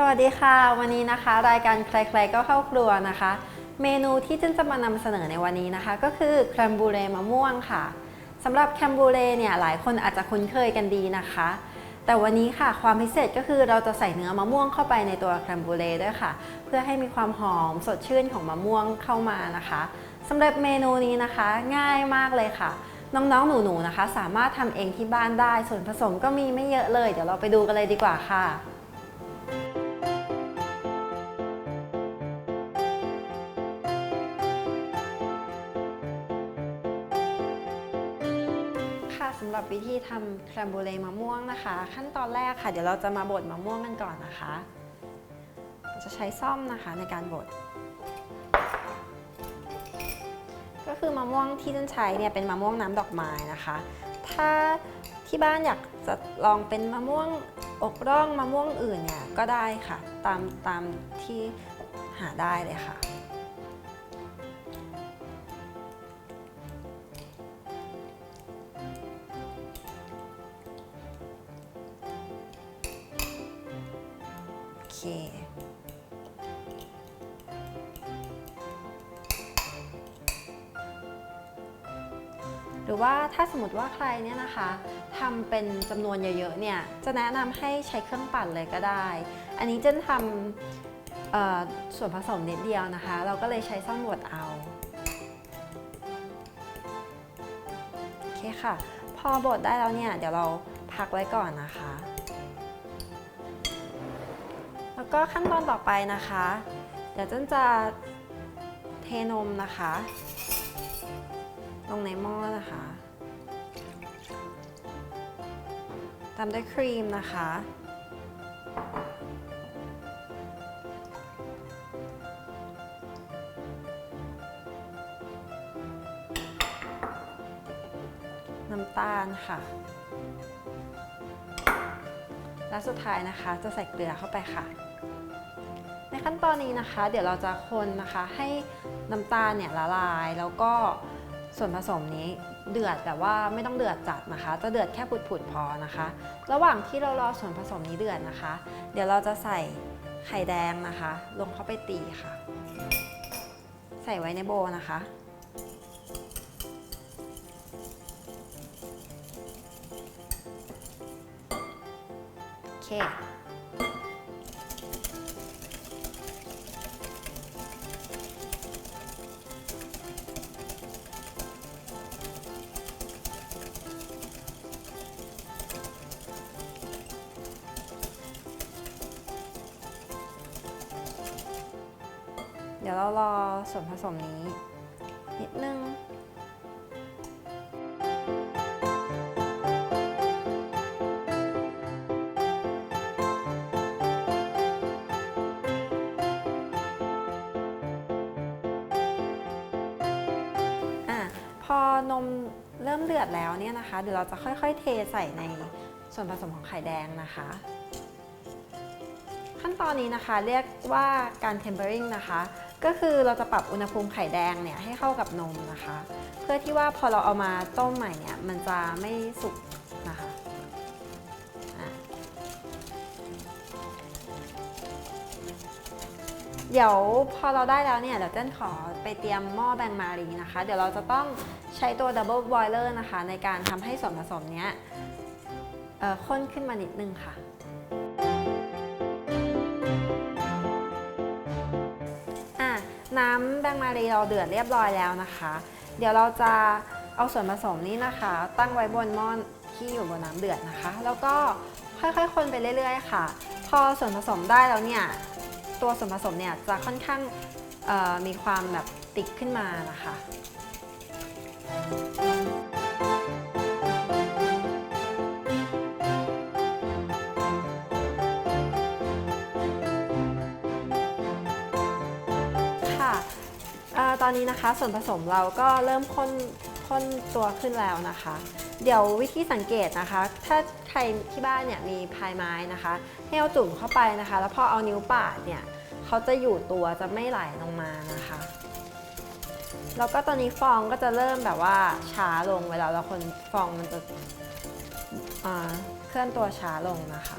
สวัสดีค่ะ วันนี้นะคะ รายการใครๆก็เข้าครัวนะคะ เมนูที่จึนจะมานำเสนอในวันนี้นะคะ ก็คือแครมบูเรมะม่วงค่ะสำหรับแครมบูเรเนี่ยหลายคนอาจจะคุ้นเคยกันดีนะคะ แต่วันนี้ค่ะความพิเศษก็คือเราจะใส่เนื้อมะม่วงเข้าไปในตัวแครมบูเรด้วยค่ะ เพื่อให้มีความหอมสดชื่นของมะม่วงเข้ามานะคะสำหรับเมนูนี้นะคะ ง่ายมากเลยค่ะน้องๆ หนูๆนะคะ สามารถทำเองที่บ้านได้ ส่วนผสมก็มีไม่เยอะเลย เดี๋ยวเราไปดูกันเลยดีกว่าค่ะ วิธีทำแครมบูเลมะม่วงนะคะ ขั้นตอนแรกค่ะเดี๋ยวเราจะมาบดมะม่วงกันก่อนนะคะ จะใช้ซ่อมนะคะในการบดก็คือมะม่วงที่ต้นใช้เนี่ยเป็นมะม่วงน้ำดอกไม้นะคะ ถ้าที่บ้านอยากจะลองเป็นมะม่วงอกร่องมะม่วงอื่นเนี่ยก็ได้ค่ะ ตามตามที่หาได้เลยค่ะ หรือว่าถ้าสมมติว่าใครเนี่ยนะคะทำเป็นจำนวนเยอะๆเนี่ยจะแนะนำให้ใช้เครื่องปั่นเลยก็ได้ อันนี้เจนทำส่วนผสมนิดเดียวนะคะ เราก็เลยใช้ซ่อมบดเอาโอเคค่ะ พอบดได้แล้วเนี่ยเดี๋ยวเราพักไว้ก่อนนะคะ แล้วก็ขั้นตอนต่อไปนะคะ เดี๋ยวเจนจะเทนมนะคะ ลงในหม้อนะคะ ตามด้วยครีมนะคะ น้ำตาลค่ะ และสุดท้ายนะคะจะใส่เกลือเข้าไปค่ะในขั้นตอนนี้นะคะ เดี๋ยวเราจะคนนะคะให้น้ำตาลเนี่ยละลายแล้วก็ ส่วนผสมนี้เดือดแต่ว่าไม่ต้องเดือดจัดนะคะ จะเดือดแค่ผุดๆพอนะคะ ระหว่างที่เรารอส่วนผสมนี้เดือดนะคะ เดี๋ยวเราจะใส่ไข่แดงนะคะ ลงเข้าไปตีค่ะ ใส่ไว้ในโบนะคะ โอเค ดี๋ยวเรารอส่วนผสมนี้ นิดนึง อะ พอนมเริ่มเดือดแล้วเนี่ยนะคะ เดี๋ยวเราจะค่อยๆ เทใส่ในส่วนผสมของไข่แดงนะคะ ขั้นตอนนี้นะคะเรียกว่าการ tempering นะคะ ก็คือเราจะปรับอุณหภูมิไข่แดงเนี่ยให้เข้ากับนมนะคะ เพื่อที่ว่าพอเราเอามาต้มใหม่เนี่ยมันจะไม่สุกนะคะเดี๋ยวพอเราได้แล้วเนี่ยเดี๋ยวเจ้นขอไปเตรียมหม้อแบงมารีนะคะ เดี๋ยวเราจะต้องใช้ตัว double boiler นะคะ ในการทำให้ส่วนผสมเนี้ยข้นขึ้นมานิดนึงค่ะ น้ำแบงมารีเราเดือดเรียบร้อยแล้วนะคะ เดี๋ยวเราจะเอาส่วนผสมนี้นะคะ ตั้งไว้บนหม้อที่อยู่บนน้ำเดือดนะคะ แล้วก็ค่อยๆ คนไปเรื่อยๆ ค่ะ พอส่วนผสมได้แล้วเนี่ยตัวส่วนผสมเนี่ยจะค่อนข้างมีความแบบติดขึ้นมานะคะ ตอนนี้นะคะส่วนผสมเราก็เริ่มข้นข้นตัวขึ้นแล้วนะคะ เดี๋ยววิธีสังเกตนะคะ ถ้าใครที่บ้านเนี่ยมีพายไม้นะคะ ให้เอาจุ่มเข้าไปนะคะ แล้วพอเอานิ้วปาดเนี่ยเขาจะอยู่ตัวจะไม่ไหลลงมานะคะ แล้วก็ตอนนี้ฟองก็จะเริ่มแบบว่าช้าลงเวลาเราคนฟองมันจะเคลื่อนตัวช้าลงนะคะ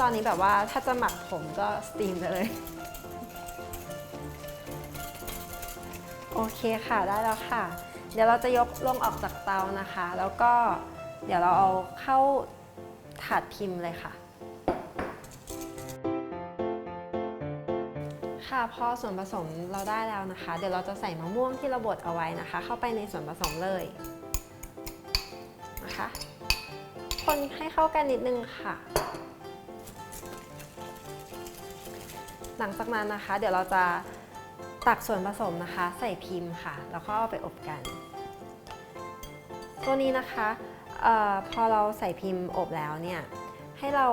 ตอนนี้แบบว่าถ้าจะหมักผมก็สตีมไปเลย โอเคค่ะได้แล้วค่ะ เดี๋ยวเราจะยกลงออกจากเตานะคะ แล้วก็เดี๋ยวเราเอาเข้าถาดพิมพ์เลยค่ะ ค่ะพอส่วนผสมเราได้แล้วนะคะ เดี๋ยวเราจะใส่มะม่วงที่เราบดเอาไว้นะคะ เข้าไปในส่วนผสมเลยนะคะ คนให้เข้ากันนิดนึงค่ะ หลังจากนั้นนะคะ เดี๋ยวเราจะตักส่วนผสมนะคะ ใส่พิมพ์ค่ะ แล้วก็เอาไปอบกัน ตัวนี้นะคะออพอเราใส่พิมพ์อบแล้วเนี่ยให้เรา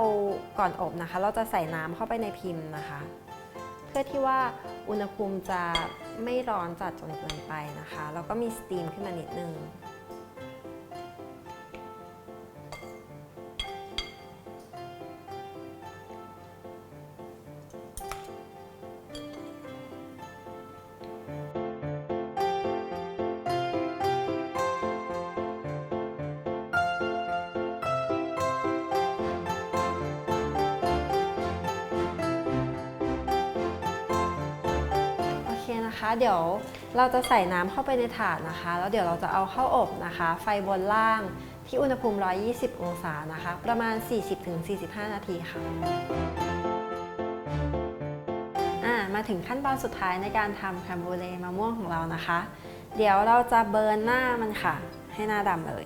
ก่อนอบนะคะ เราจะใส่น้ำเข้าไปในพิมพ์นะคะ เพื่อที่ว่าอุณหภูมิจะไม่ร้อนจัดจนเกินไปนะคะ แล้วก็มีสตีมขึ้นมานิดนึง เคะเดี๋ยวเราจะใส่น้ำเข้าไปในถาดนะคะ แล้วเดี๋ยวเราจะเอาเข้าอบนะคะ ไฟบนล่างที่อุณหภูมิ 120 องศานะคะ ประมาณ 40-45 นาทีค่ะมาถึงขั้นตอนสุดท้ายในการทำแคมบูเลมะม่วงของเรานะคะ เดี๋ยวเราจะเบิร์นหน้ามันค่ะ ให้หน้าดำเลย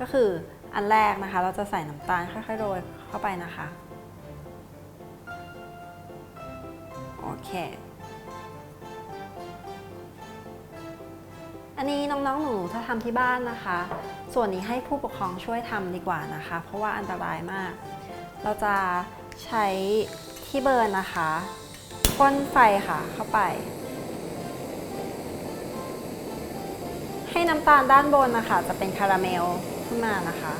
ก็คืออันแรกนะคะ เราจะใส่น้ำตาลค่อยๆโรยเข้าไปนะคะ โอเค อันนี้น้องๆหนูๆถ้าทำที่บ้านนะคะ ส่วนนี้ให้ผู้ปกครองช่วยทำดีกว่านะคะ เพราะว่าอันตรายมาก เราจะใช้ที่เบิร์นนะคะพ่นไฟค่ะเข้าไป ให้น้ำตาลด้านบนนะคะ จะเป็นคาราเมลขึ้นมานะคะ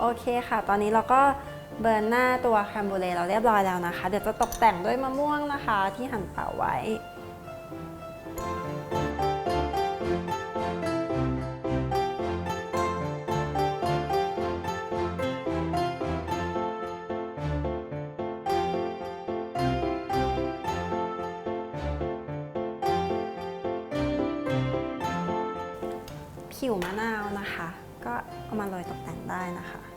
โอเคค่ะ ตอนนี้เราก็เบิร์นหน้าตัวแคมบูเลเราเรียบร้อยแล้วนะคะ เดี๋ยวจะตกแต่งด้วยมะม่วงนะคะ ที่หั่นเปล่าไว้ผิวมะนาวนะคะ ก็เอามาโรยตกแต่งได้นะคะ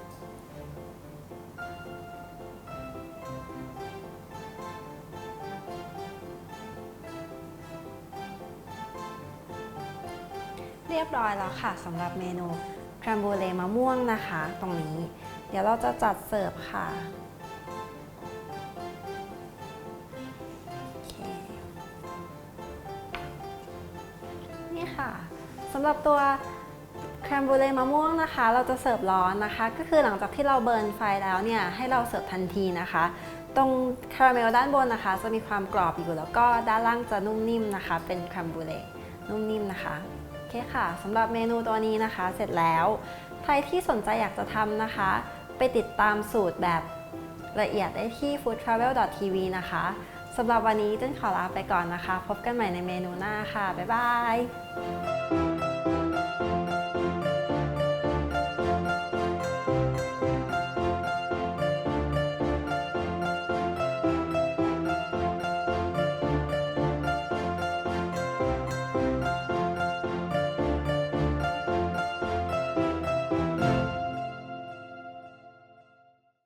เรียบร้อยแล้วค่ะสำหรับเมนูครัมบูเลมะม่วงนะคะ ตรงนี้ เดี๋ยวเราจะจัดเสิร์ฟค่ะนี่ค่ะสำหรับตัวแครมบูเลมะม่วงนะคะ เราจะเสิร์ฟร้อนนะคะ ก็คือหลังจากที่เราเบิร์นไฟแล้วเนี่ยให้เราเสิร์ฟทันทีนะคะ ตรงคาราเมลด้านบนนะคะ จะมีความกรอบอยู่แล้วก็ด้านล่างจะนุ่มนิ่มนะคะ เป็นแครมบูเลนุ่มนิ่มนะคะ เคค่ะสำหรับเมนูตัวนี้นะคะ เสร็จแล้ว ใครที่สนใจอยากจะทำนะคะ ไปติดตามสูตรแบบละเอียดได้ที่ foodtravel.tv นะคะสำหรับวันนี้เต้นขอลาไปก่อนนะคะ พบกันใหม่ในเมนูหน้าค่ะ บ๊ายบาย